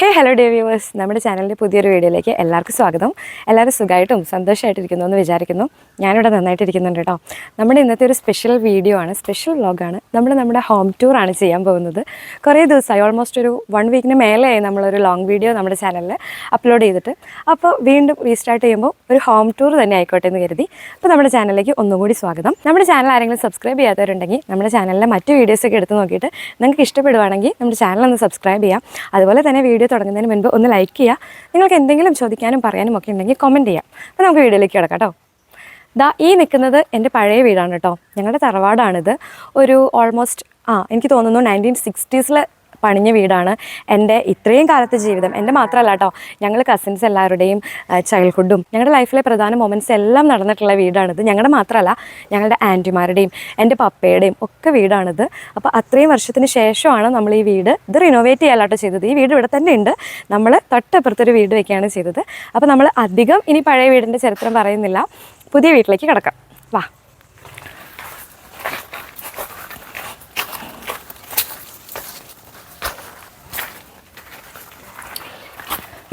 ഹേ hello day viewers നമ്മുടെ ചാനലിന്റെ പുതിയൊരു വീഡിയോയിലേക്ക് എല്ലാവർക്കും സ്വാഗതം. എല്ലാവരും സുഖമായിട്ടും സന്തോഷമായിട്ടിരിക്കുന്നു എന്ന് വിചാരിക്കുന്നു. ഞാനിവിടെ നന്നായിട്ടിരിക്കുന്നുണ്ട് കേട്ടോ. നമ്മുടെ ഇന്നത്തെ ഒരു സ്പെഷ്യൽ വീഡിയോ ആണ്. സ്പെഷ്യൽ വ്ളോഗാണ് നമ്മൾ നമ്മുടെ ഹോം ടൂർ ആണ് ചെയ്യാൻ പോകുന്നത്. കുറേ ദിവസമായി ഓൾമോസ്റ്റ് ഒരു വൺ വീക്കിന് മേലെയായി നമ്മളൊരു ലോങ് വീഡിയോ നമ്മുടെ ചാനലിൽ അപ്ലോഡ് ചെയ്തിട്ട്. അപ്പോൾ വീണ്ടും റീസ്റ്റാർട്ട് ചെയ്യുമ്പോൾ ഒരു ഹോം ടൂർ തന്നെ ആയിക്കോട്ടെ എന്ന് കരുതി. അപ്പോൾ നമ്മുടെ ചാനലിലേക്ക് ഒന്നുകൂടി സ്വാഗതം. നമ്മുടെ ചാനൽ ആരെങ്കിലും സബ്സ്ക്രൈബ് ചെയ്യാത്തവരുണ്ടെങ്കിൽ നമ്മുടെ ചാനലിലെ മറ്റു വീഡിയോസൊക്കെ എടുത്ത് നോക്കിയിട്ട് നിങ്ങൾക്ക് ഇഷ്ടപ്പെടുവാണെങ്കിൽ നമ്മുടെ ചാനൽ ഒന്ന് സബ്സ്ക്രൈബ് ചെയ്യാം. അതുപോലെ തന്നെ വീഡിയോ തുടങ്ങുന്നതിന് മുൻപ് ഒന്ന് ലൈക്ക് ചെയ്യുക. നിങ്ങൾക്ക് എന്തെങ്കിലും ചോദിക്കാനും പറയാനും ഒക്കെ ഉണ്ടെങ്കിൽ കമന്റ് ചെയ്യാം. അപ്പോൾ നമുക്ക് വീഡിയോയിലേക്ക് കിടക്കാം കേട്ടോ. ദാ ഈ നിൽക്കുന്നത് എന്റെ പഴയ വീടാണ് കേട്ടോ. ഞങ്ങളുടെ തറവാടാണിത്. ഒരു ഓൾമോസ്റ്റ് ആ എനിക്ക് തോന്നുന്നു നയന്റീൻ സിക്സ്റ്റീസിൽ പണിഞ്ഞ വീടാണ് എന്റെ ഇത്രയും കാലത്തെ ജീവിതം. എന്റെ മാത്രമല്ല കേട്ടോ ഞങ്ങൾ കസിൻസ് എല്ലാവരുടെയും ചൈൽഡ്ഹുഡും ഞങ്ങളുടെ ലൈഫിലെ പ്രധാന മൊമെന്റ്സ് എല്ലാം നടന്നിട്ടുള്ള വീടാണിത്. ഞങ്ങളുടെ മാത്രമല്ല ഞങ്ങളുടെ ആന്റിമാരുടെയും എന്റെ പപ്പയുടെയും ഒക്കെ വീടാണിത്. അപ്പോൾ അത്രയും വർഷത്തിന് ശേഷമാണ് നമ്മൾ ഈ വീട് ഇത് റിനോവേറ്റ് ചെയ്യാനാട്ടോ ചെയ്തത്. ഈ വീട് ഇവിടെ തന്നെ ഉണ്ട് നമ്മൾ തൊട്ടപ്പുറത്തൊരു വീട് വെക്കുകയാണ് ചെയ്തത്. അപ്പോൾ നമ്മൾ അധികം ഇനി പഴയ വീടിന്റെ ചരിത്രം പറയുന്നില്ല. പുതിയ വീട്ടിലേക്ക് കിടക്കാം. വാ.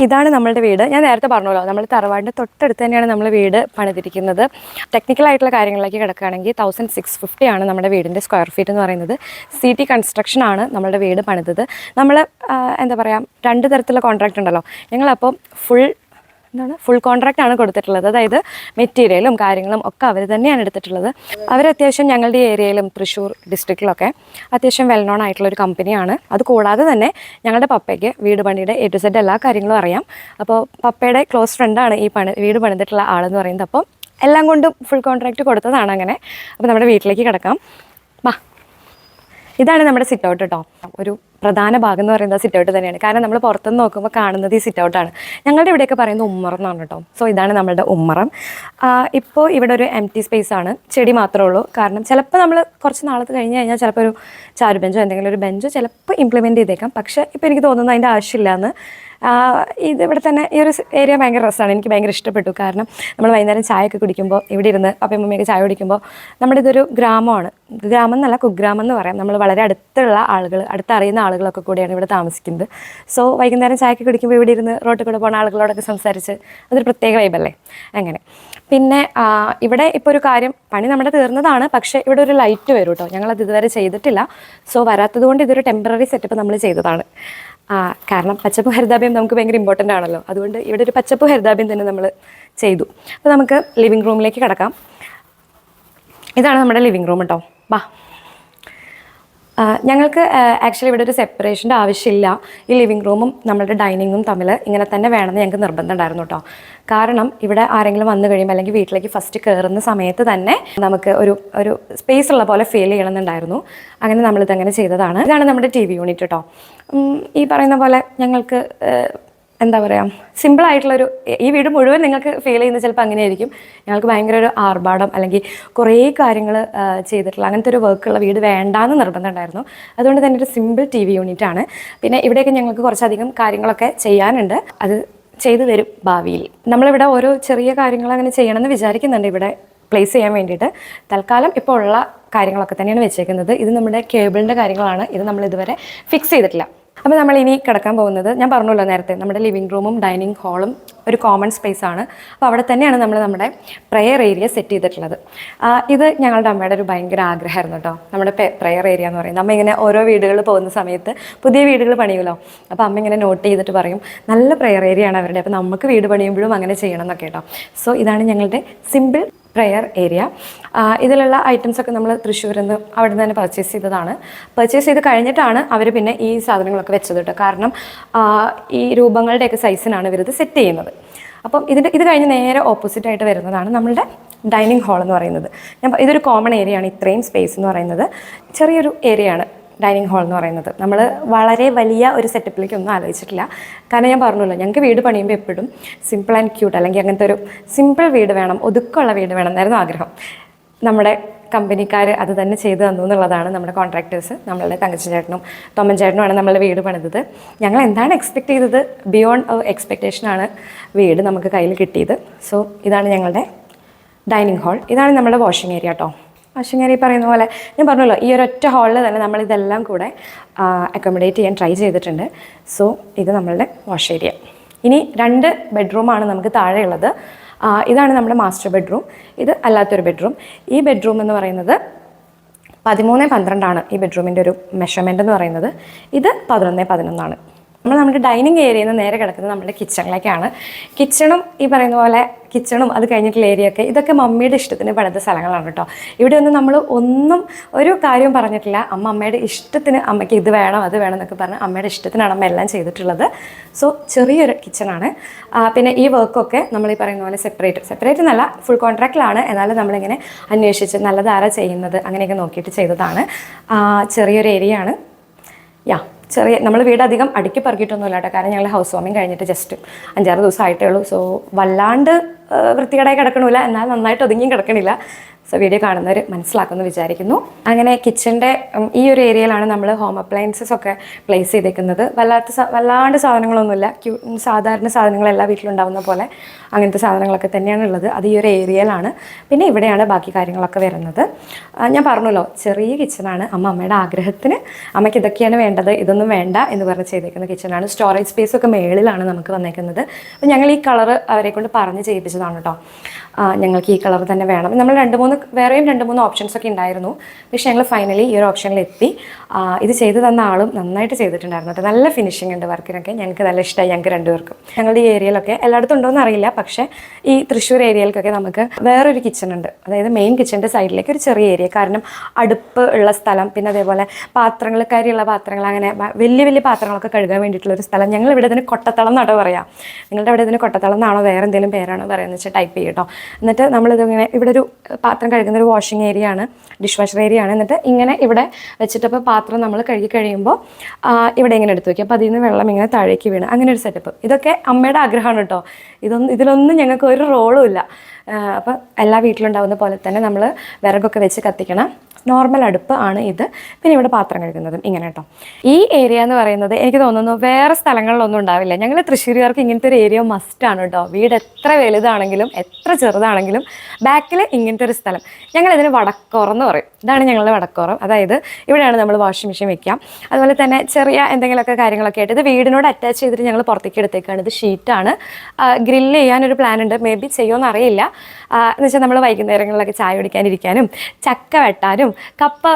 ഇതാണ് നമ്മളുടെ വീട്. ഞാൻ നേരത്തെ പറഞ്ഞല്ലോ നമ്മൾ തറവാടിന്റെ തൊട്ടടുത്ത് തന്നെയാണ് നമ്മൾ വീട് പണിതിരിക്കുന്നത്. ടെക്നിക്കലായിട്ടുള്ള കാര്യങ്ങളിലേക്ക് കിടക്കുകയാണെങ്കിൽ തൗസൻഡ് സിക്സ് ഫിഫ്റ്റി ആണ് നമ്മുടെ വീടിന്റെ സ്ക്വയർ ഫീറ്റ് എന്ന് പറയുന്നത്. സി ടി കൺസ്ട്രക്ഷൻ ആണ് നമ്മുടെ വീട് പണിതത്. നമ്മൾ എന്താ പറയുക രണ്ട് തരത്തിലുള്ള കോൺട്രാക്റ്റ് ഉണ്ടല്ലോ. ഞങ്ങളപ്പോൾ ഫുൾ എന്താണ് ഫുൾ കോൺട്രാക്റ്റ് ആണ് കൊടുത്തിട്ടുള്ളത്. അതായത് മെറ്റീരിയലും കാര്യങ്ങളും ഒക്കെ അവർ തന്നെയാണ് എടുത്തിട്ടുള്ളത്. അവർ അത്യാവശ്യം ഞങ്ങളുടെ ഏരിയയിലും തൃശ്ശൂർ ഡിസ്ട്രിക്റ്റിലൊക്കെ അത്യാവശ്യം വെൽ നോൺ ആയിട്ടുള്ള ഒരു കമ്പനിയാണ് അത് കൂടാതെ തന്നെ ഞങ്ങളുടെ പപ്പയ്ക്ക് വീട് പണിയുടെ എ ടു സെഡ് എല്ലാ കാര്യങ്ങളും അറിയാം. അപ്പോൾ പപ്പയുടെ ക്ലോസ് ഫ്രണ്ടാണ് ഈ പണി വീട് പണിതിട്ടുള്ള ആളെന്ന് പറയുന്നത്. അപ്പോൾ എല്ലാം കൊണ്ടും ഫുൾ കോൺട്രാക്റ്റ് കൊടുത്തതാണ് അങ്ങനെ. അപ്പോൾ നമ്മുടെ വീട്ടിലേക്ക് കിടക്കാം. വാ. ഇതാണ് നമ്മുടെ സിറ്റ് ഔട്ട് കേട്ടോ ഒരു പ്രധാന ഭാഗം എന്ന് പറയുന്നത് സിറ്റ് ഔട്ട് തന്നെയാണ്. കാരണം നമ്മൾ പുറത്തുനിന്ന് നോക്കുമ്പോൾ കാണുന്നത് ഈ സിറ്റ് ഔട്ടാണ് ഞങ്ങളുടെ ഇവിടെയൊക്കെ പറയുന്നത് ഉമ്മറം എന്നാണ് കേട്ടോ സോ ഇതാണ് നമ്മളുടെ ഉമ്മറം. ഇപ്പോൾ ഇവിടെ ഒരു എം ടി സ്പേസ് ആണ്. ചെടി മാത്രമേ ഉള്ളൂ. കാരണം ചിലപ്പോൾ നമ്മൾ കുറച്ച് നാളത്ത് കഴിഞ്ഞ് കഴിഞ്ഞാൽ ചിലപ്പോൾ ഒരു ചാരു ബെഞ്ചോ എന്തെങ്കിലും ഒരു ബെഞ്ചോ ചിലപ്പോൾ ഇംപ്ലിമെന്റ് ചെയ്തേക്കാം. പക്ഷേ ഇപ്പോൾ എനിക്ക് തോന്നുന്നു അതിന്റെ ആവശ്യമില്ല എന്ന് ഇത് തന്നെ ഈ ഒരു ഏരിയ ഭയങ്കര രസമാണ്. എനിക്ക് ഭയങ്കര ഇഷ്ടപ്പെട്ടു. കാരണം നമ്മൾ വൈകുന്നേരം ചായയൊക്കെ കുടിക്കുമ്പോൾ ഇവിടെ ഇരുന്ന് അപ്പം മമ്മിയൊക്കെ ചായ കുടിക്കുമ്പോൾ നമ്മുടെ ഇതൊരു ഗ്രാമമാണ്. ഗ്രാമം എന്നല്ല കുഗ്രാമം എന്ന് പറയാം. നമ്മൾ വളരെ അടുത്തുള്ള ആളുകൾ അടുത്തറിയുന്ന ആളുകളൊക്കെ കൂടിയാണ് ഇവിടെ താമസിക്കുന്നത്. സോ വൈകുന്നേരം ചായയൊക്കെ കുടിക്കുമ്പോൾ ഇവിടെ ഇരുന്ന് റോട്ടിൽ കൂടെ പോകുന്ന ആളുകളോടൊക്കെ സംസാരിച്ച് അതൊരു പ്രത്യേക വൈബല്ലേ അങ്ങനെ. പിന്നെ ഇവിടെ ഇപ്പോൾ ഒരു കാര്യം പണി നമ്മുടെ തീർന്നതാണ്. പക്ഷേ ഇവിടെ ഒരു ലൈറ്റ് വരും കേട്ടോ ഞങ്ങളത് ഇതുവരെ ചെയ്തിട്ടില്ല. സോ വരാത്തത് കൊണ്ട് ഇതൊരു ടെമ്പററി സെറ്റപ്പ് നമ്മൾ ചെയ്തതാണ്. കാരണം പച്ചപ്പ് ഹരിതാഭ്യം നമുക്ക് ഭയങ്കര ഇമ്പോർട്ടന്റ് ആണല്ലോ. അതുകൊണ്ട് ഇവിടെ ഒരു പച്ചപ്പ് ഹരിതാഭ്യം തന്നെ നമ്മൾ ചെയ്തു. അപ്പോൾ നമുക്ക് ലിവിങ് റൂമിലേക്ക് കിടക്കാം. ഇതാണ് നമ്മുടെ ലിവിങ് റൂം കേട്ടോ വാ. ഞങ്ങൾക്ക് ആക്ച്വലി ഇവിടെ ഒരു സെപ്പറേഷന്റെ ആവശ്യമില്ല. ഈ ലിവിങ് റൂമും നമ്മുടെ ഡൈനിങ്ങും തമ്മിൽ ഇങ്ങനെ തന്നെ വേണമെന്ന് ഞങ്ങൾക്ക് നിർബന്ധമുണ്ടായിരുന്നു കേട്ടോ കാരണം ഇവിടെ ആരെങ്കിലും വന്നു കഴിയുമ്പോൾ അല്ലെങ്കിൽ വീട്ടിലേക്ക് ഫസ്റ്റ് കയറുന്ന സമയത്ത് തന്നെ നമുക്ക് ഒരു ഒരു സ്പേസ് ഉള്ള പോലെ ഫീൽ ചെയ്യണമെന്നുണ്ടായിരുന്നു. അങ്ങനെ നമ്മളിതങ്ങനെ ചെയ്തതാണ്. ഇതാണ് നമ്മുടെ ടി വി യൂണിറ്റ് കേട്ടോ ഈ പറയുന്ന പോലെ ഞങ്ങൾക്ക് എന്താ പറയുക സിമ്പിളായിട്ടുള്ളൊരു ഈ വീട് മുഴുവൻ നിങ്ങൾക്ക് ഫീൽ ചെയ്യുന്നത് ചിലപ്പോൾ അങ്ങനെയായിരിക്കും. ഞങ്ങൾക്ക് ഭയങ്കര ഒരു ആർഭാടം അല്ലെങ്കിൽ കുറേ കാര്യങ്ങൾ ചെയ്തിട്ടുള്ള അങ്ങനത്തെ ഒരു വർക്കുള്ള വീട് വേണ്ടാന്ന് നിർബന്ധമുണ്ടായിരുന്നു അതുകൊണ്ട് തന്നെ ഒരു സിമ്പിൾ ടി വി യൂണിറ്റ് ആണ്. പിന്നെ ഇവിടെയൊക്കെ ഞങ്ങൾക്ക് കുറച്ചധികം കാര്യങ്ങളൊക്കെ ചെയ്യാനുണ്ട്. അത് ചെയ്തു തരും ഭാവിയിൽ. നമ്മളിവിടെ ഓരോ ചെറിയ കാര്യങ്ങൾ അങ്ങനെ ചെയ്യണമെന്ന് വിചാരിക്കുന്നുണ്ട് ഇവിടെ പ്ലേസ് ചെയ്യാൻ വേണ്ടിയിട്ട്. തൽക്കാലം ഇപ്പോൾ ഉള്ള കാര്യങ്ങളൊക്കെ തന്നെയാണ് വെച്ചേക്കുന്നത്. ഇത് നമ്മുടെ കേബിളിന്റെ കാര്യങ്ങളാണ്. ഇത് നമ്മൾ ഇതുവരെ ഫിക്സ് ചെയ്തിട്ടില്ല. അപ്പോൾ നമ്മൾ ഇനി കിടക്കാൻ പോകുന്നത് ഞാൻ പറഞ്ഞല്ലോ നേരത്തെ നമ്മുടെ ലിവിംഗ് റൂമും ഡൈനിങ് ഹാളും ഒരു കോമൺ സ്പേസ് ആണ്. അപ്പോൾ അവിടെ തന്നെയാണ് നമ്മൾ നമ്മുടെ പ്രെയർ ഏരിയ സെറ്റ് ചെയ്തിട്ടുള്ളത്. ഇത് ഞങ്ങളുടെ അമ്മയുടെ ഒരു ഭയങ്കര ആഗ്രഹമായിരുന്നു കേട്ടോ. നമ്മുടെ പ്രെയർ ഏരിയ എന്ന് പറയുന്നത്. അമ്മ ഇങ്ങനെ ഓരോ വീടുകൾ പോകുന്ന സമയത്ത് പുതിയ വീടുകൾ പണിയുമല്ലോ? അപ്പോൾ അമ്മ ഇങ്ങനെ നോട്ട് ചെയ്തിട്ട് പറയും നല്ല പ്രെയർ ഏരിയ ആണ് അവരുടെ. അപ്പോൾ നമുക്ക് വീട് പണിയുമ്പോഴും അങ്ങനെ ചെയ്യണം എന്നൊക്കെ കേട്ടോ. സോ ഇതാണ് ഞങ്ങളുടെ സിമ്പിൾ പ്രെയർ ഏരിയ ഇതിലുള്ള ഐറ്റംസ് ഒക്കെ നമ്മൾ തൃശ്ശൂരിൽ നിന്ന് അവിടെ നിന്ന് തന്നെ പർച്ചേസ് ചെയ്തതാണ്. പർച്ചേസ് ചെയ്ത് കഴിഞ്ഞിട്ടാണ് അവർ പിന്നെ ഈ സാധനങ്ങളൊക്കെ വെച്ചത് കേട്ടോ. കാരണം ഈ രൂപങ്ങളുടെയൊക്കെ സൈസിനാണ് ഇവരിത് സെറ്റ് ചെയ്യുന്നത്. അപ്പം ഇതിന്റെ ഇത് കഴിഞ്ഞ് നേരെ ഓപ്പോസിറ്റ് ആയിട്ട് വരുന്നതാണ് നമ്മളുടെ ഡൈനിങ് ഹാൾ എന്ന് പറയുന്നത്. ഞാൻ ഇതൊരു കോമൺ ഏരിയ ആണ് ഇത്രയും സ്പേസ് എന്ന് പറയുന്നത്. ചെറിയൊരു ഏരിയയാണ് ഡൈനിങ് ഹാൾ എന്ന് പറയുന്നത്. നമ്മൾ വളരെ വലിയ ഒരു സെറ്റപ്പിലേക്ക് ഒന്നും ആലോചിച്ചിട്ടില്ല. കാരണം ഞാൻ പറഞ്ഞല്ലോ ഞങ്ങൾക്ക് വീട് പണിയുമ്പോൾ എപ്പോഴും സിമ്പിൾ ആൻഡ് ക്യൂട്ട് അല്ലെങ്കിൽ അങ്ങനത്തെ ഒരു സിമ്പിൾ വീട് വേണം ഒതുക്കമുള്ള വീട് വേണം എന്നായിരുന്നു ആഗ്രഹം. നമ്മുടെ കമ്പനിക്കാർ അത് തന്നെ ചെയ്തു തന്നു എന്നുള്ളതാണ് നമ്മുടെ കോൺട്രാക്ടേഴ്സ് നമ്മളുടെ തങ്കച്ചൻ ചേട്ടനും തോമൻ ചേട്ടനുമാണ് നമ്മളുടെ വീട് പണിതത്. ഞങ്ങൾ എന്താണ് എക്സ്പെക്ട് ചെയ്തത്? ബിയോണ്ട് എക്സ്പെക്റ്റേഷനാണ് വീട് നമുക്ക് കയ്യിൽ കിട്ടിയത്. സോ ഇതാണ് ഞങ്ങളുടെ ഡൈനിങ് ഹാൾ ഇതാണ് നമ്മുടെ വാഷിംഗ് ഏരിയ കേട്ടോ വാഷിംഗ് ഈ പറയുന്ന പോലെ ഞാൻ പറഞ്ഞല്ലോ ഈ ഒരൊറ്റ ഹാളിൽ തന്നെ നമ്മൾ ഇതെല്ലാം കൂടെ അക്കോമഡേറ്റ് ചെയ്യാൻ ട്രൈ ചെയ്തിട്ടുണ്ട്. സോ ഇത് നമ്മളുടെ വാഷ് ഏരിയ ഇനി രണ്ട് ബെഡ്റൂമാണ് നമുക്ക് താഴെയുള്ളത്. ഇതാണ് നമ്മുടെ മാസ്റ്റർ ബെഡ്റൂം ഇത് അല്ലാത്തൊരു ബെഡ്റൂം ഈ ബെഡ്റൂം എന്ന് പറയുന്നത് പതിമൂന്ന് പന്ത്രണ്ടാണ് ഈ ബെഡ്റൂമിന്റെ ഒരു മെഷർമെന്റ് എന്ന് പറയുന്നത്. ഇത് പതിനൊന്ന് പതിനൊന്നാണ്. നമ്മൾ നമ്മുടെ ഡൈനിങ് ഏരിയയിൽ നിന്ന് നേരെ കിടക്കുന്നത് നമ്മുടെ കിച്ചണിലേക്കാണ്. കിച്ചണും ഈ പറയുന്ന പോലെ കിച്ചണും അത് കഴിഞ്ഞിട്ടുള്ള ഏരിയ ഒക്കെ ഇതൊക്കെ മമ്മിയുടെ ഇഷ്ടത്തിന് പണിത സ്ഥലങ്ങളാണ് കേട്ടോ. ഇവിടെ ഒന്നും നമ്മൾ ഒന്നും ഒരു കാര്യവും പറഞ്ഞിട്ടില്ല. അമ്മ അമ്മയുടെ ഇഷ്ടത്തിന് അമ്മയ്ക്ക് ഇത് വേണം അത് വേണം എന്നൊക്കെ പറഞ്ഞ് അമ്മയുടെ ഇഷ്ടത്തിനാണ് അമ്മ എല്ലാം ചെയ്തിട്ടുള്ളത്. സോ ചെറിയൊരു കിച്ചണാണ്. പിന്നെ ഈ വർക്കൊക്കെ നമ്മൾ ഈ പറയുന്ന പോലെ സെപ്പറേറ്റ് സെപ്പറേറ്റ് എന്നല്ല ഫുൾ കോൺട്രാക്റ്റിലാണ് എന്നാലും നമ്മളിങ്ങനെ അന്വേഷിച്ച് നല്ലതാരാ ചെയ്യുന്നത് അങ്ങനെയൊക്കെ നോക്കിയിട്ട് ചെയ്തതാണ്. ചെറിയൊരു ഏരിയ ആണ്. യാ ചെറിയ നമ്മൾ വീട് അധികം അടുക്കി പറക്കിയിട്ടൊന്നുമില്ല കേട്ടോ. കാരണം ഞങ്ങൾ ഹൗസ് വാമിങ് കഴിഞ്ഞിട്ട് ജസ്റ്റ് അഞ്ചാറ് ദിവസം ആയിട്ടേ ഉള്ളൂ. സോ വല്ലാണ്ട് വൃത്തികേടായി കിടക്കണില്ല. എന്നാൽ നന്നായിട്ട് ഒതുങ്ങിയും കിടക്കണില്ല. സോ വീഡിയോ കാണുന്നവർ മനസ്സിലാക്കുമെന്ന് വിചാരിക്കുന്നു. അങ്ങനെ കിച്ചന്റെ ഈ ഒരു ഏരിയയിലാണ് നമ്മൾ ഹോം അപ്ലയൻസസ് ഒക്കെ പ്ലേസ് ചെയ്തേക്കുന്നത്. വല്ലാത്ത വല്ലാണ്ട് സാധനങ്ങളൊന്നുമില്ല. സാധാരണ സാധനങ്ങൾ എല്ലാ വീട്ടിലുണ്ടാവുന്ന പോലെ അങ്ങനത്തെ സാധനങ്ങളൊക്കെ തന്നെയാണ് ഉള്ളത്. അത് ഈ ഒരു ഏരിയയിലാണ്. പിന്നെ ഇവിടെയാണ് ബാക്കി കാര്യങ്ങളൊക്കെ വരുന്നത്. ഞാൻ പറഞ്ഞല്ലോ ചെറിയ കിച്ചണാണ് അമ്മ അമ്മയുടെ ആഗ്രഹത്തിന് അമ്മയ്ക്ക് ഇതൊക്കെയാണ് വേണ്ടത് ഇതൊന്നും വേണ്ട എന്ന് പറഞ്ഞ് ചെയ്തേക്കുന്ന കിച്ചണാണ് സ്റ്റോറേജ് സ്പേസ് ഒക്കെ മേളിലാണ് നമുക്ക് വന്നേക്കുന്നത്. അപ്പോൾ ഞങ്ങൾ ഈ കളർ അവരെ കൊണ്ട് പറഞ്ഞ് ചെയ്യിപ്പിച്ചതാണ് കേട്ടോ ഞങ്ങൾക്ക് ഈ കളർ തന്നെ വേണം. നമ്മൾ രണ്ട് മൂന്ന് വേറെയും രണ്ട് മൂന്ന് ഓപ്ഷൻസ് ഒക്കെ ഉണ്ടായിരുന്നു. പക്ഷേ ഞങ്ങൾ ഫൈനലി ഈ ഒരു ഓപ്ഷനിൽ എത്തി. ഇത് ചെയ്തു തന്ന ആളും നന്നായിട്ട് ചെയ്തിട്ടുണ്ടായിരുന്നു കേട്ടോ. നല്ല ഫിനിഷിംഗ് ഉണ്ട് വർക്കിനൊക്കെ. ഞങ്ങൾക്ക് നല്ല ഇഷ്ടമായി ഞങ്ങൾക്ക് രണ്ടുപേർക്കും. ഞങ്ങളുടെ ഈ ഏരിയയിലൊക്കെ എല്ലായിടത്തും ഉണ്ടോയെന്ന് അറിയില്ല. പക്ഷേ ഈ തൃശ്ശൂർ ഏരിയയിലൊക്കെ നമുക്ക് വേറൊരു കിച്ചൺ ഉണ്ട്. അതായത് മെയിൻ കിച്ചന്റെ സൈഡിലേക്ക് ഒരു ചെറിയ ഏരിയ കാരണം അടുപ്പ് ഉള്ള സ്ഥലം പിന്നെ അതേപോലെ പാത്രങ്ങൾ കരിയുള്ള പാത്രങ്ങൾ അങ്ങനെ വലിയ വലിയ പാത്രങ്ങളൊക്കെ കഴുകാൻ വേണ്ടിയിട്ടുള്ള ഒരു സ്ഥലം. ഞങ്ങൾ ഇവിടെ ഇതിന് കൊട്ടത്തളം എന്നാട്ടോ പറയാം. നിങ്ങളുടെ അവിടെ ഇതിന് കൊട്ടത്തളം എന്നാണോ? വേറെ എന്തെങ്കിലും പേരാണോ പറയുന്നത് വെച്ചാൽ ടൈപ്പ് ചെയ്യട്ടോ എന്നിട്ട് നമ്മളിതിങ്ങനെ ഇവിടെ ഒരു പാത്രം കഴുകുന്ന ഒരു വാഷിംഗ് ഏരിയ ആണ് ഡിഷ് വാഷർ ഏരിയ ആണ്. എന്നിട്ട് ഇങ്ങനെ ഇവിടെ വെച്ചിട്ടപ്പോൾ പാത്രം നമ്മൾ കഴുകി കഴിയുമ്പോൾ ഇവിടെ ഇങ്ങനെ എടുത്തു വയ്ക്കും അപ്പോൾ അതിൽ നിന്ന് വെള്ളം ഇങ്ങനെ താഴേക്ക് വീണ്. അങ്ങനെ ഒരു സെറ്റപ്പ് ഇതൊക്കെ അമ്മയുടെ ആഗ്രഹമാണ് കേട്ടോ. ഇതൊന്നും ഇതിലൊന്നും ഞങ്ങൾക്ക് ഒരു റോളും ഇല്ല. അപ്പം എല്ലാ വീട്ടിലുണ്ടാകുന്ന പോലെ തന്നെ നമ്മൾ വിറകൊക്കെ വെച്ച് കത്തിക്കണം. നോർമൽ അടുപ്പ് ആണ് ഇത്. പിന്നെ ഇവിടെ പാത്രം കഴുകുന്നതും ഇങ്ങനെ കേട്ടോ. ഈ ഏരിയ എന്ന് പറയുന്നത് എനിക്ക് തോന്നുന്നു വേറെ സ്ഥലങ്ങളിലൊന്നും ഉണ്ടാവില്ല. ഞങ്ങൾ തൃശ്ശൂരുകാർക്ക് ഇങ്ങനത്തെ ഒരു ഏരിയ മസ്റ്റാണ് കേട്ടോ. വീട് എത്ര വലുതാണെങ്കിലും എത്ര ചെറുതാണെങ്കിലും ബാക്കിൽ ഇങ്ങനത്തെ ഒരു സ്ഥലം. ഞങ്ങൾ ഇതിന് വടക്കോറം എന്ന് പറയും. ഇതാണ് ഞങ്ങളുടെ വടക്കോറം. അതായത് ഇവിടെയാണ് നമ്മൾ വാഷിംഗ് മെഷീൻ വെക്കാം അതുപോലെ തന്നെ ചെറിയ എന്തെങ്കിലുമൊക്കെ കാര്യങ്ങളൊക്കെ ആയിട്ട് ഇത് വീടിനോട് അറ്റാച്ച് ചെയ്തിട്ട് ഞങ്ങൾ പുറത്തേക്ക് എടുത്തേക്കാണ്. ഇത് ഷീറ്റാണ് ഗ്രില്ല് ചെയ്യാനൊരു പ്ലാൻ ഉണ്ട്. മേ ബി ചെയ്യുമെന്ന് അറിയില്ല. എന്ന് വെച്ചാൽ നമ്മൾ വൈകുന്നേരങ്ങളിലൊക്കെ ചായ കുടിക്കാനിരിക്കാനും ചക്ക വെട്ടാനും കപ്പ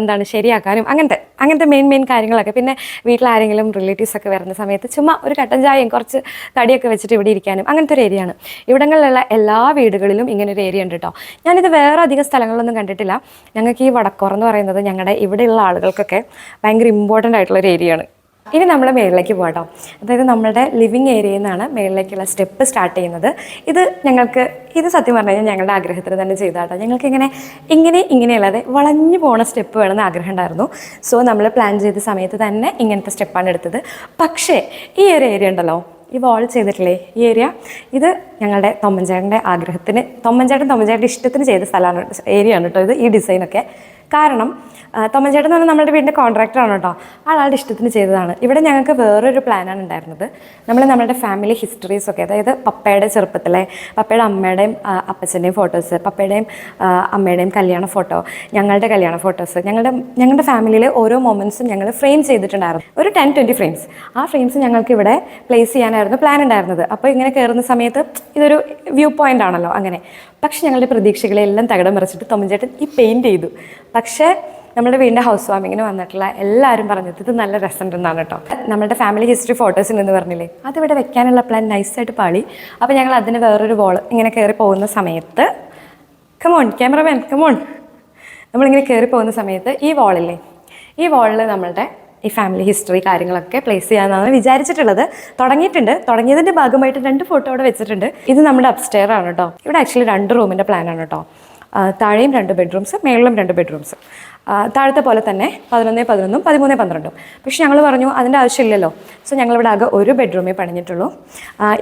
എന്താണ് ശരിയാക്കാനും അങ്ങനത്തെ അങ്ങനത്തെ മെയിൻ മെയിൻ കാര്യങ്ങളൊക്കെ. പിന്നെ വീട്ടിലാരെങ്കിലും റിലേറ്റീവ്സ് ഒക്കെ വരുന്ന സമയത്ത് ചുമ്മാ ഒരു കട്ടൻ ചായയും കുറച്ച് കടിയൊക്കെ വെച്ചിട്ട് ഇവിടെ ഇരിക്കാനും അങ്ങനത്തെ ഒരു ഏരിയയാണ് ഇവിടങ്ങളിലുള്ള എല്ലാ വീടുകളിലും ഇങ്ങനെ ഒരു ഏരിയ ഉണ്ട് കേട്ടോ ഞാനിത് വേറെ അധികം സ്ഥലങ്ങളിലൊന്നും കണ്ടിട്ടില്ല. ഞങ്ങൾക്ക് ഈ വടക്കോറെന്ന് പറയുന്നത് ഞങ്ങളുടെ ഇവിടെയുള്ള ആളുകൾക്കൊക്കെ ഭയങ്കര ഇമ്പോർട്ടന്റ് ആയിട്ടുള്ള ഒരു ഏരിയ ആണ്. ഇനി നമ്മൾ മേളിലേക്ക് പോകട്ടോ അതായത് നമ്മുടെ ലിവിങ് ഏരിയയിൽ നിന്നാണ് മേളിലേക്കുള്ള സ്റ്റെപ്പ് സ്റ്റാർട്ട് ചെയ്യുന്നത്. ഇത് ഞങ്ങൾക്ക് ഇത് സത്യം പറഞ്ഞു കഴിഞ്ഞാൽ ഞങ്ങളുടെ ആഗ്രഹത്തിന് തന്നെ ചെയ്താട്ടോ ഞങ്ങൾക്ക് ഇങ്ങനെ ഇങ്ങനെ ഇങ്ങനെയല്ലാതെ വളഞ്ഞു പോണ സ്റ്റെപ്പ് വേണമെന്ന് ആഗ്രഹം ഉണ്ടായിരുന്നു. സോ നമ്മൾ പ്ലാൻ ചെയ്ത സമയത്ത് തന്നെ ഇങ്ങനത്തെ സ്റ്റെപ്പാണ് എടുത്തത്. പക്ഷേ ഈ ഒരു ഏരിയ ഉണ്ടല്ലോ ഈ വാൾ ചെയ്തിട്ടില്ലേ? ഈ ഏരിയ ഇത് ഞങ്ങളുടെ തൊമ്മൻചേട്ടന്റെ ആഗ്രഹത്തിന് തൊമ്മൻചേട്ടൻ തൊമ്മൻചേട്ടന്റെ ഇഷ്ടത്തിന് ചെയ്ത സ്ഥലമാണ് ഏരിയ ആണ് കേട്ടോ ഇത് ഈ ഡിസൈനൊക്കെ കാരണം തൊമ്മൻചേട്ടൻ എന്ന് പറഞ്ഞാൽ നമ്മുടെ വീടിന്റെ കോൺട്രാക്ടറാണ് കേട്ടോ. ആളാളുടെ ഇഷ്ടത്തിന് ചെയ്തതാണ്. ഇവിടെ ഞങ്ങൾക്ക് വേറൊരു പ്ലാനാണ് ഉണ്ടായിരുന്നത്. നമ്മൾ നമ്മുടെ ഫാമിലി ഹിസ്റ്ററീസ് ഒക്കെ അതായത് പപ്പയുടെ ചെറുപ്പത്തിലെ പപ്പയുടെ അമ്മയുടെയും അപ്പച്ചന്റെയും ഫോട്ടോസ് പപ്പയുടെയും അമ്മയുടെയും കല്യാണ ഫോട്ടോ ഞങ്ങളുടെ കല്യാണ ഫോട്ടോസ് ഞങ്ങളുടെ ഞങ്ങളുടെ ഫാമിലിയിലെ ഓരോ മൊമെന്റ്സും ഞങ്ങൾ ഫ്രെയിം ചെയ്തിട്ടുണ്ടായിരുന്നു. ഒരു ടെൻ ട്വന്റി ഫ്രെയിംസ് ആ ഫ്രെയിംസ് ഞങ്ങൾക്ക് ഇവിടെ പ്ലേസ് ചെയ്യാനായിരുന്നു പ്ലാൻ ഉണ്ടായിരുന്നത്. അപ്പോൾ ഇങ്ങനെ കയറുന്ന സമയത്ത് ഇതൊരു വ്യൂ പോയിന്റ് ആണല്ലോ അങ്ങനെ. പക്ഷെ ഞങ്ങളുടെ പ്രതീക്ഷകളെല്ലാം തകിടം മറിച്ചിട്ട് തൊമ്മൻചേട്ടൻ ഈ പെയിന്റ് ചെയ്തു. പക്ഷേ നമ്മുടെ വീടിന്റെ ഹൗസ് വാമിങ്ങിന് വന്നിട്ടുള്ള എല്ലാവരും പറഞ്ഞത് ഇത് നല്ല രസമുണ്ടെന്നാണ് കേട്ടോ. നമ്മുടെ ഫാമിലി ഹിസ്റ്ററി ഫോട്ടോസിൽ എന്ന് പറഞ്ഞില്ലേ? അതിവിടെ വെക്കാനുള്ള പ്ലാൻ നൈസായിട്ട് പാളി. അപ്പോൾ ഞങ്ങൾ അതിന് വേറൊരു വോൾ ഇങ്ങനെ കയറി പോകുന്ന സമയത്ത് കമോൺ ക്യാമറമാൻ കമോൺ നമ്മളിങ്ങനെ കയറി പോകുന്ന സമയത്ത് ഈ വാളില്ലേ ഈ വാളിൽ നമ്മളുടെ ഈ ഫാമിലി ഹിസ്റ്ററി കാര്യങ്ങളൊക്കെ പ്ലേസ് ചെയ്യാമെന്നാണ് വിചാരിച്ചിട്ടുള്ളത്. തുടങ്ങിയിട്ടുണ്ട്. തുടങ്ങിയതിന്റെ ഭാഗമായിട്ട് രണ്ട് ഫോട്ടോ അവിടെ വെച്ചിട്ടുണ്ട്. ഇത് നമ്മുടെ അപ്സ്റ്റെയർ ആണ് കേട്ടോ. ഇവിടെ ആക്ച്വലി രണ്ട് റൂമിന്റെ പ്ലാനാണ് കേട്ടോ. താഴെയും രണ്ട് ബെഡ്റൂംസ് മേളിലും രണ്ട് ബെഡ്റൂംസ് താഴത്തെ പോലെ തന്നെ പതിനൊന്ന് പതിനൊന്നും പതിമൂന്ന് പന്ത്രണ്ടും. പക്ഷേ ഞങ്ങൾ പറഞ്ഞു അതിന്റെ ആവശ്യമില്ലല്ലോ. സോ ഞങ്ങളിവിടെ ആകെ ഒരു ബെഡ്റൂമേ പണിഞ്ഞിട്ടുള്ളൂ.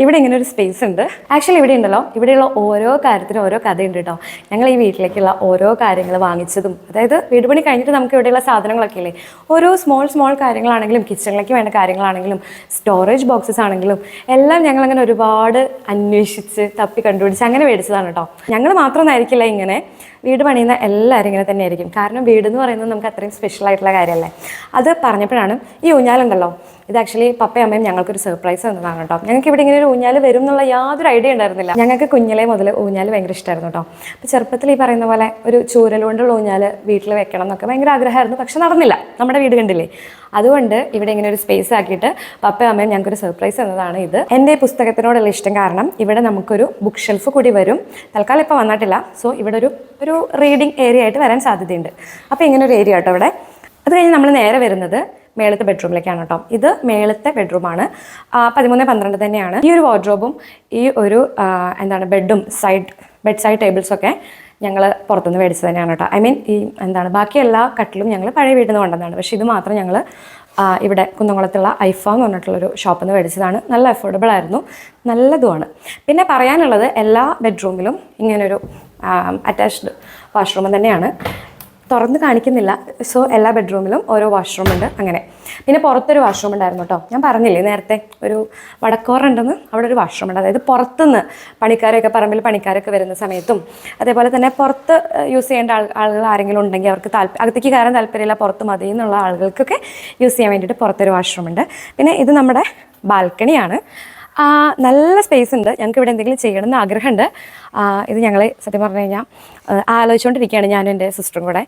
ഇവിടെ ഇങ്ങനെ ഒരു സ്പേസ് ഉണ്ട്. ആക്ച്വലി ഇവിടെ ഉണ്ടല്ലോ. ഇവിടെയുള്ള ഓരോ കാര്യത്തിനും ഓരോ കഥയുണ്ട് കേട്ടോ. ഞങ്ങൾ ഈ വീട്ടിലേക്കുള്ള ഓരോ കാര്യങ്ങൾ വാങ്ങിച്ചതും അതായത് വീട് പണി കഴിഞ്ഞിട്ട് നമുക്ക് ഇവിടെയുള്ള സാധനങ്ങളൊക്കെ ഇല്ലേ? ഓരോ സ്മോൾ സ്മോൾ കാര്യങ്ങളാണെങ്കിലും കിച്ചണിലേക്ക് വേണ്ട കാര്യങ്ങളാണെങ്കിലും സ്റ്റോറേജ് ബോക്സസ് ആണെങ്കിലും എല്ലാം ഞങ്ങൾ അങ്ങനെ ഒരുപാട് അന്വേഷിച്ച് തപ്പി കണ്ടുപിടിച്ച് അങ്ങനെ മേടിച്ചതാണ് കേട്ടോ. ഞങ്ങൾ മാത്രമൊന്നായിരിക്കില്ല ഇങ്ങനെ വീട് പണിയുന്ന എല്ലാവരും ഇങ്ങനെ തന്നെയായിരിക്കും. കാരണം വീട് പറയുന്നത് നമുക്ക് അത്രയും സ്പെഷ്യൽ ആയിട്ടുള്ള കാര്യമല്ലേ? അത് പറഞ്ഞപ്പോഴാണ് ഈ ഊഞ്ഞാലുണ്ടല്ലോ ഇത് ആക്ച്വലി പപ്പയും അമ്മയും ഞങ്ങൾക്കൊരു സർപ്രൈസ് തന്നതാണ് കേട്ടോ ഞങ്ങൾക്ക് ഇവിടെ ഇങ്ങനെ ഒരു ഊഞ്ഞാൽ വരും എന്നുള്ള യാതൊരു ഐഡിയ ഉണ്ടായിരുന്നില്ല. ഞങ്ങൾക്ക് കുഞ്ഞിലെ മുതൽ ഊഞ്ഞാൽ ഭയങ്കര ഇഷ്ടമായിരുന്നു കേട്ടോ അപ്പോൾ ചെറുപ്പത്തിൽ ഈ പറയുന്ന പോലെ ഒരു ചൂരൽ കൊണ്ടുള്ള ഊഞ്ഞാൽ വീട്ടിൽ വെക്കണം എന്നൊക്കെ ഭയങ്കര ആഗ്രഹമായിരുന്നു. പക്ഷെ നടന്നില്ല. നമ്മുടെ വീട് കണ്ടില്ലേ? അതുകൊണ്ട് ഇവിടെ ഇങ്ങനെ ഒരു സ്പേസ് ആക്കിയിട്ട് പപ്പയും അമ്മയും ഞങ്ങൾക്കൊരു സർപ്രൈസ് എന്നതാണ് ഇത്. എന്റെ പുസ്തകത്തിനോടുള്ള ഇഷ്ടം കാരണം ഇവിടെ നമുക്കൊരു ബുക്ക് ഷെൽഫ് കൂടി വരും. തൽക്കാലം ഇപ്പോൾ വന്നിട്ടില്ല. സോ ഇവിടെ ഒരു ഒരു റീഡിംഗ് ഏരിയ ആയിട്ട് വരാൻ സാധ്യതയുണ്ട്. അപ്പോൾ ഇങ്ങനെ ഒരു ഏരിയ കേട്ടോ ഇവിടെ. അത് കഴിഞ്ഞ് നമ്മൾ നേരെ വരുന്നത് മേളത്തെ ബെഡ്റൂമിലേക്കാണ് കേട്ടോ ഇത് മേളത്തെ ബെഡ്റൂമാണ് പതിമൂന്ന് പന്ത്രണ്ട് തന്നെയാണ്. ഈ ഒരു വാർഡ്രോബും ഈ ഒരു എന്താണ് ബെഡും സൈഡ് ബെഡ് സൈഡ് ടേബിൾസൊക്കെ ഞങ്ങൾ പുറത്തുനിന്ന് മേടിച്ചത് തന്നെയാണ് കേട്ടോ ഐ മീൻ ഈ എന്താണ് ബാക്കി എല്ലാ കട്ടിലും ഞങ്ങൾ പഴയ വീട്ടിൽ നിന്ന് കൊണ്ടുവന്നതാണ്. പക്ഷേ ഇത് മാത്രം ഞങ്ങൾ ഇവിടെ കുന്നംകുളത്തുള്ള ഐഫ എന്ന് പറഞ്ഞിട്ടുള്ളൊരു ഷോപ്പിൽ നിന്ന് മേടിച്ചതാണ്. നല്ല അഫോർഡബിൾ ആയിരുന്നു. നല്ലതുമാണ്. പിന്നെ പറയാനുള്ളത് എല്ലാ ബെഡ്റൂമിലും ഇങ്ങനൊരു അറ്റാച്ച്ഡ് വാഷ്റൂം തന്നെയാണ്. തുറന്ന് കാണിക്കുന്നില്ല. സോ എല്ലാ ബെഡ്റൂമിലും ഓരോ വാഷ്റൂം ഉണ്ട്. അങ്ങനെ. പിന്നെ പുറത്തൊരു വാഷ്റൂം ഉണ്ടായിരുന്നു കേട്ടോ ഞാൻ പറഞ്ഞില്ലേ നേരത്തെ? ഒരു വടക്കോറുണ്ടെന്ന് അവിടെ ഒരു വാഷ്റൂം ഉണ്ട്. അതായത് പുറത്തുനിന്ന് പണിക്കാരൊക്കെ പറമ്പിൽ പണിക്കാരൊക്കെ വരുന്ന സമയത്തും. അതേപോലെ തന്നെ പുറത്ത് യൂസ് ചെയ്യേണ്ട ആൾ ആളുകൾ ആരെങ്കിലും ഉണ്ടെങ്കിൽ അവർക്ക് താല്പര്യം അകത്തേക്ക് കയറാൻ താല്പര്യമില്ല പുറത്ത് മതി എന്നുള്ള ആളുകൾക്കൊക്കെ യൂസ് ചെയ്യാൻ വേണ്ടിയിട്ട് പുറത്തൊരു വാഷ്റൂം ഉണ്ട്. പിന്നെ ഇത് നമ്മുടെ ബാൽക്കണിയാണ്. നല്ല സ്പേസ് ഉണ്ട്. ഞങ്ങൾക്ക് ഇവിടെ എന്തെങ്കിലും ചെയ്യണം എന്ന് ആഗ്രഹമുണ്ട് ഇത് ഞങ്ങൾ സത്യം പറഞ്ഞു കഴിഞ്ഞാൽ ആലോചിച്ചുകൊണ്ടിരിക്കുകയാണ് ഞാനും എന്റെ സിസ്റ്ററും കൂടെ.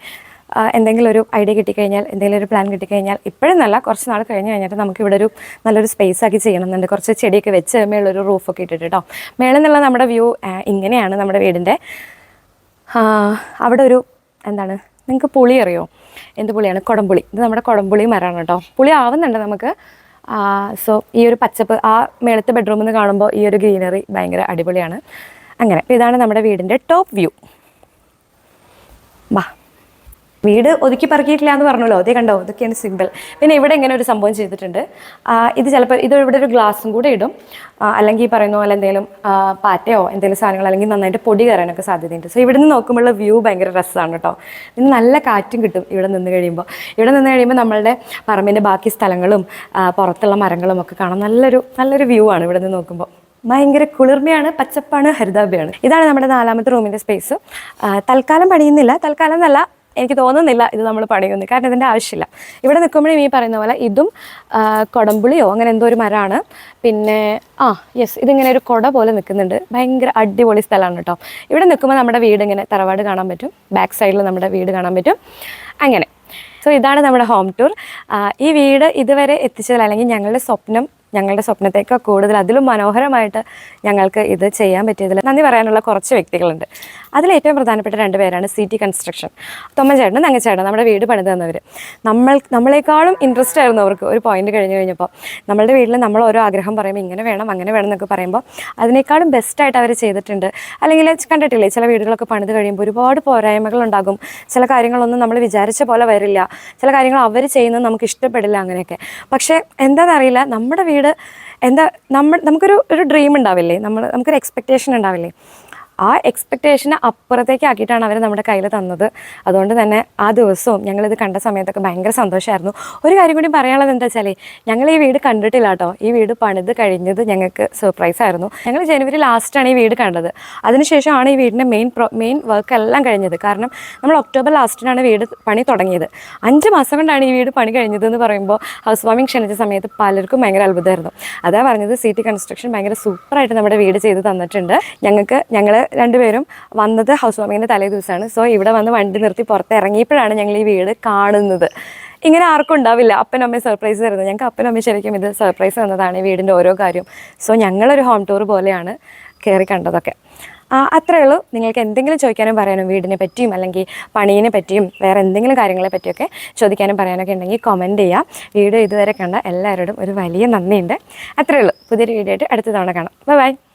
എന്തെങ്കിലും ഒരു ഐഡിയ കിട്ടിക്കഴിഞ്ഞാൽ എന്തെങ്കിലും ഒരു പ്ലാൻ കിട്ടിക്കഴിഞ്ഞാൽ ഇപ്പോഴെന്നല്ല കുറച്ച് നാൾ കഴിഞ്ഞ് കഴിഞ്ഞിട്ട് നമുക്ക് ഇവിടെ ഒരു നല്ലൊരു സ്പേസ് ആക്കി ചെയ്യണമെന്നുണ്ട്. കുറച്ച് ചെടിയൊക്കെ വെച്ച് മേളൊരു റൂഫൊക്കെ ഇട്ടിട്ട് കേട്ടോ മേളിൽ നിന്നുള്ള നമ്മുടെ വ്യൂ ഇങ്ങനെയാണ് നമ്മുടെ വീടിന്റെ. അവിടെ ഒരു എന്താണ് നിങ്ങൾക്ക് പുളി അറിയോ? എന്ത് പുളിയാണ്? കുടംപുളി. ഇത് നമ്മുടെ കുടംപുളി മരമാണ് കേട്ടോ പുളി ആവുന്നുണ്ട് നമുക്ക്. സോ ഈ ഒരു പച്ചപ്പ് ആ മേളത്തെ ബെഡ്റൂമിൽ നിന്ന് കാണുമ്പോൾ ഈ ഒരു ഗ്രീനറി ഭയങ്കര അടിപൊളിയാണ്. അങ്ങനെ ഇതാണ് നമ്മുടെ വീടിന്റെ ടോപ്പ് വ്യൂ വാ. വീട് ഒതുക്കി പറക്കിയിട്ടില്ല എന്ന് പറഞ്ഞല്ലോ അതേ കണ്ടോ? ഇതൊക്കെയാണ് സിമ്പിൾ പിന്നെ ഇവിടെ ഇങ്ങനെ ഒരു സംഭവം ചെയ്തിട്ടുണ്ട്. ഇത് ചിലപ്പോൾ ഇത് ഇവിടെ ഒരു ഗ്ലാസും കൂടെ ഇടും. അല്ലെങ്കിൽ ഈ പറയുന്ന പോലെ എന്തെങ്കിലും പാറ്റയോ എന്തെങ്കിലും സാധനങ്ങൾ അല്ലെങ്കിൽ നന്നായിട്ട് പൊടി കയറാനൊക്കെ സാധ്യതയുണ്ട്. സോ ഇവിടെ നിന്ന് വ്യൂ ഭയങ്കര രസമാണ് കേട്ടോ. പിന്നെ നല്ല കാറ്റും കിട്ടും ഇവിടെ നിന്ന് കഴിയുമ്പോൾ ഇവിടെ നിന്ന് കഴിയുമ്പോൾ നമ്മളുടെ പറമ്പിന്റെ ബാക്കി സ്ഥലങ്ങളും പുറത്തുള്ള മരങ്ങളും ഒക്കെ കാണാം നല്ലൊരു നല്ലൊരു വ്യൂ ആണ് ഇവിടെ നിന്ന് നോക്കുമ്പോൾ ഭയങ്കര കുളിർമയാണ് പച്ചപ്പാണ് ഹരിതാഭയാണ്. ഇതാണ് നമ്മുടെ നാലാമത്തെ റൂമിന്റെ സ്പേസ് തൽക്കാലം പണിയുന്നില്ല. തൽക്കാലം എന്നല്ല എനിക്ക് തോന്നുന്നില്ല ഇത് നമ്മൾ പണിയുന്നു. കാരണം ഇതിന്റെ ആവശ്യമില്ല. ഇവിടെ നിൽക്കുമ്പോഴും ഈ പറയുന്ന പോലെ ഇതും ആ, കൊടംപുളിയോ അങ്ങനെ എന്തോ ഒരു മരമാണ്. പിന്നെ ആ യെസ് ഇതിങ്ങനെ ഒരു കൊട പോലെ നിൽക്കുന്നുണ്ട്. ഭയങ്കര അടിപൊളി സ്ഥലമാണ് കേട്ടോ. ഇവിടെ നിൽക്കുമ്പോൾ നമ്മുടെ വീട് ഇങ്ങനെ തറവാട് കാണാൻ പറ്റും. ബാക്ക് സൈഡിൽ നമ്മുടെ വീട് കാണാൻ പറ്റും. അങ്ങനെ. സോ ഇതാണ് നമ്മുടെ ഹോം ടൂർ ഈ വീട് ഇതുവരെ എത്തിച്ചതിൽ അല്ലെങ്കിൽ ഞങ്ങളുടെ സ്വപ്നം ഞങ്ങളുടെ സ്വപ്നത്തേക്കാൾ കൂടുതൽ അതിലും മനോഹരമായിട്ട് ഞങ്ങൾക്ക് ഇത് ചെയ്യാൻ പറ്റിയതിൽ നന്ദി പറയാനുള്ള കുറച്ച് വ്യക്തികളുണ്ട്. അതിൽ ഏറ്റവും പ്രധാനപ്പെട്ട രണ്ട് പേരാണ് സി ടി കൺസ്ട്രക്ഷൻ. തൊമ്മച്ചേട്ടനും തങ്ങച്ചേട്ടനും നമ്മുടെ വീട് പണിത് തന്നവർ നമ്മൾ നമ്മളെക്കാളും ഇൻട്രസ്റ്റ് ആയിരുന്നു അവർക്ക്. ഒരു പോയിന്റ് കഴിഞ്ഞ് കഴിഞ്ഞപ്പോൾ നമ്മളുടെ വീട്ടിൽ നമ്മൾ ഓരോ ആഗ്രഹം പറയുമ്പോൾ ഇങ്ങനെ വേണം അങ്ങനെ വേണം എന്നൊക്കെ പറയുമ്പോൾ അതിനേക്കാളും ബെസ്റ്റായിട്ട് അവർ ചെയ്തിട്ടുണ്ട്. അല്ലെങ്കിൽ കണ്ടിട്ടില്ലേ ചില വീടുകളൊക്കെ പണിത് കഴിയുമ്പോൾ ഒരുപാട് പോരായ്മകൾ ഉണ്ടാകും. ചില കാര്യങ്ങളൊന്നും നമ്മൾ വിചാരിച്ച പോലെ വരില്ല. ചില കാര്യങ്ങൾ അവർ ചെയ്യുന്നത് നമുക്ക് ഇഷ്ടപ്പെടില്ല അങ്ങനെയൊക്കെ. പക്ഷേ എന്താണെന്നറിയില്ല നമ്മുടെ വീട് എന്താ നമ്മൾ നമുക്കൊരു ഒരു ഡ്രീം ഉണ്ടാവില്ലേ? നമ്മൾ നമുക്കൊരു എക്സ്പെക്റ്റേഷൻ ഉണ്ടാവില്ലേ? ആ എക്സ്പെക്റ്റേഷന് അപ്പുറത്തേക്ക് ആക്കിയിട്ടാണ് അവർ നമ്മുടെ കയ്യിൽ തന്നത്. അതുകൊണ്ട് തന്നെ ആ ദിവസവും ഞങ്ങളിത് കണ്ട സമയത്തൊക്കെ ഭയങ്കര സന്തോഷമായിരുന്നു ഒരു കാര്യം കൂടി പറയാനുള്ളത് എന്താ വെച്ചാൽ ഞങ്ങൾ ഈ വീട് കണ്ടിട്ടില്ല കേട്ടോ. ഈ വീട് പണിത് കഴിഞ്ഞത് ഞങ്ങൾക്ക് സർപ്രൈസ് ആയിരുന്നു. ഞങ്ങൾ ജനുവരി ലാസ്റ്റാണ് ഈ വീട് കണ്ടത്. അതിനുശേഷമാണ് ഈ വീടിന്റെ മെയിൻ മെയിൻ വർക്ക് എല്ലാം കഴിഞ്ഞത്. കാരണം നമ്മൾ ഒക്ടോബർ ലാസ്റ്റിനാണ് വീട് പണി തുടങ്ങിയത്. അഞ്ച് മാസം കൊണ്ടാണ് ഈ വീട് പണി കഴിഞ്ഞത് എന്ന് പറയുമ്പോൾ ഹൗസ് വാമിംഗ് ക്ഷണിച്ച സമയത്ത് പലർക്കും ഭയങ്കര അത്ഭുതമായിരുന്നു. അതാ പറഞ്ഞത് സിറ്റി കൺസ്ട്രക്ഷൻ ഭയങ്കര സൂപ്പറായിട്ട് നമ്മുടെ വീട് ചെയ്ത് തന്നിട്ടുണ്ട്. ഞങ്ങൾക്ക് ഞങ്ങൾ രണ്ടുപേരും വന്നത് ഹൗസ് വാമിങ്ങിന്റെ തലേ ദിവസമാണ്. സോ ഇവിടെ വന്ന് വണ്ടി നിർത്തി പുറത്ത് ഇറങ്ങിയപ്പോഴാണ് ഞങ്ങൾ ഈ വീട് കാണുന്നത്. ഇങ്ങനെ ആർക്കും ഉണ്ടാവില്ല. അപ്പനും അമ്മയും സർപ്രൈസ് തരുന്നത് ഞങ്ങൾക്ക് അപ്പനും അമ്മയും ശരിക്കും ഇത് സർപ്രൈസ് തന്നതാണ് ഈ വീടിന്റെ ഓരോ കാര്യം. സോ ഞങ്ങളൊരു ഹോം ടൂർ പോലെയാണ് കയറി കണ്ടതൊക്കെ. ആ, അത്രേ ഉള്ളൂ. നിങ്ങൾക്ക് എന്തെങ്കിലും ചോദിക്കാനും പറയാനും വീടിനെ പറ്റിയും അല്ലെങ്കിൽ പണീനെ പറ്റിയും വേറെ എന്തെങ്കിലും കാര്യങ്ങളെ പറ്റിയൊക്കെ ചോദിക്കാനും പറയാനൊക്കെ ഉണ്ടെങ്കിൽ കമന്റ് ചെയ്യാം. വീഡിയോ ഇതുവരെ കണ്ട എല്ലാവരോടും ഒരു വലിയ നന്ദിയുണ്ട്. അത്രേ ഉള്ളൂ. പുതിയൊരു വീഡിയോ ആയിട്ട് അടുത്ത തവണ കാണാം. Bye bye